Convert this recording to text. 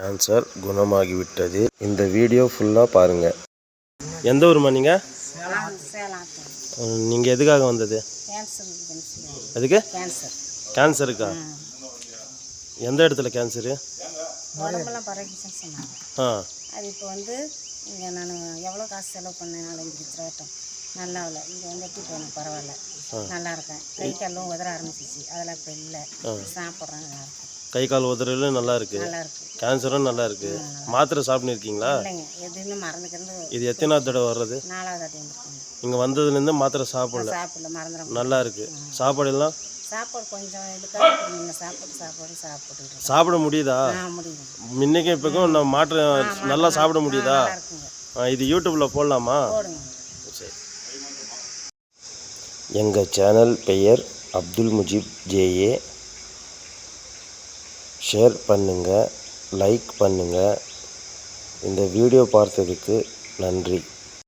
Cancer குணமாகிவிட்டது. இந்த video ஃபுல்லாக பாருங்கள் எந்த ஊருமா நீங்கள் நீங்கள் எதுக்காக வந்தது? எதுக்கு? கேன்சர் கேன்சருக்கா எந்த இடத்துல கேன்சரு ஆ. அது இப்போ வந்து இங்கே நான் எவ்வளோ காசு செலவு பண்ணேன் நாலஞ்சு லட்ச ரூபாட்டம் நல்லா இல்லை இங்கே வந்து எப்படி போகணும்? பரவாயில்ல. நல்லா இருக்கேன். கை காலும் உதற ஆரம்பிச்சிச்சு. அதெல்லாம் இப்போ இல்லை. சாப்பிட்றேன் நல்லா இருக்கு கை கால் உதறலும் நல்லா இருக்கு கேன்சரும் நல்லா இருக்கு மாத்திரை சாப்பிட்டு இருக்கீங்களா இது எத்தனாவது தடவை வர்றது? இங்கே வந்ததுலேருந்து மாத்திரை சாப்பிடல. நல்லா இருக்கு சாப்பாடு எல்லாம் சாப்பாடு முடியுதா? முன்னைக்கும் இப்போக்கும் நம்ம மாற்றம் நல்லா சாப்பிட முடியுதா? இது யூடியூப்பில் போடலாமா? சரி. எங்கள் சேனல் பெயர் Abdul Mujeeb J A share பண்ணுங்கள் லைக் பண்ணுங்கள் இந்த வீடியோ பார்த்ததுக்கு நன்றி.